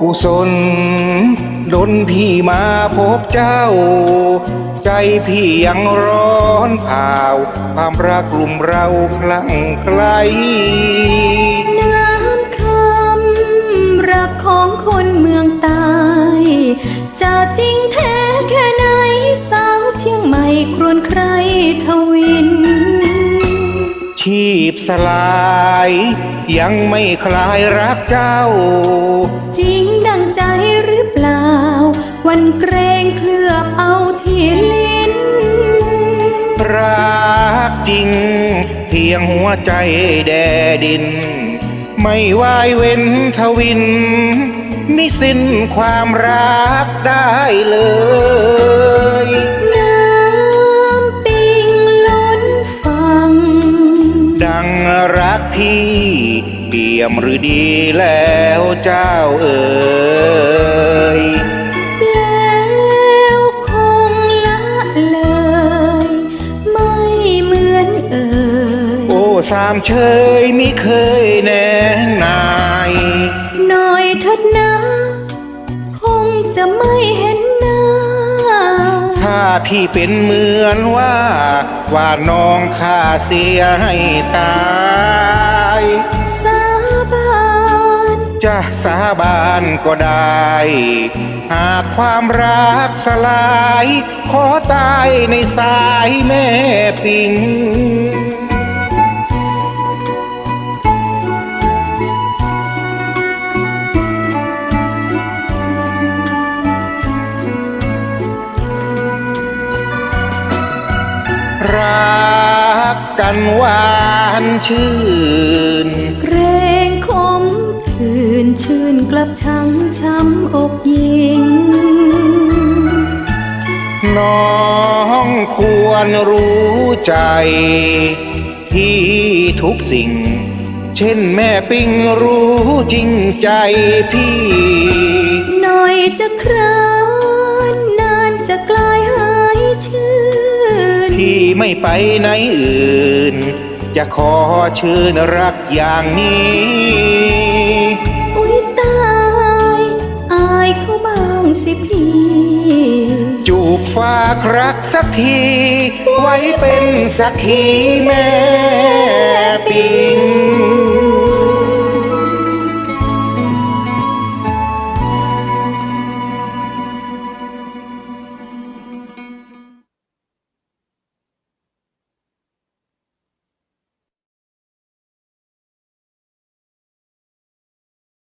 กุศลดนพี่มาพบเจ้า ใจพี่ยังร้อนเผาวความรักกลุ่มเราคลั่งไคล้ ชีพสลาย ยังไม่คลายรักเจ้า จริงดังใจหรือเปล่า วันเกรงเคลือบเอาที่ลิ้น รักจริง เพียงหัวใจแดดิน ไม่วายเว้นทวิน มิสิ้นความรักได้เลย รักพี่เปี่ยมหรือดีแล้วเจ้าเอ๋ยแล้วคงละเลย ไม่เหมือนเอ่ยโอ้สามเชยมิเคยแน่นาย หน่อยเถิดนะ คงจะไม่เห็นหน้าถ้า พี่เป็นเหมือนว่า ว่าน้องข้าเสียให้ตายสาบานจะสาบานก็ได้ หากความรักสลาย ขอตายในสายแม่ปิง รักกันหวานชื่น เกรงคมคืนชื่นกลับช้ำช้ำอกยิง น้องควรรู้ใจ ที่ทุกสิ่ง เช่นแม่ปิ้งรู้จริงใจพี่ หน่อยจะครานนานจะกลายหายชื่นพี่ ไม่ไปไหนอื่น จะขอชื่นรักอย่างนี้ อุ้ยตาย อายเขาบ้างสิพี่ จูบฝากรักสักที ไว้เป็นสักทีแม่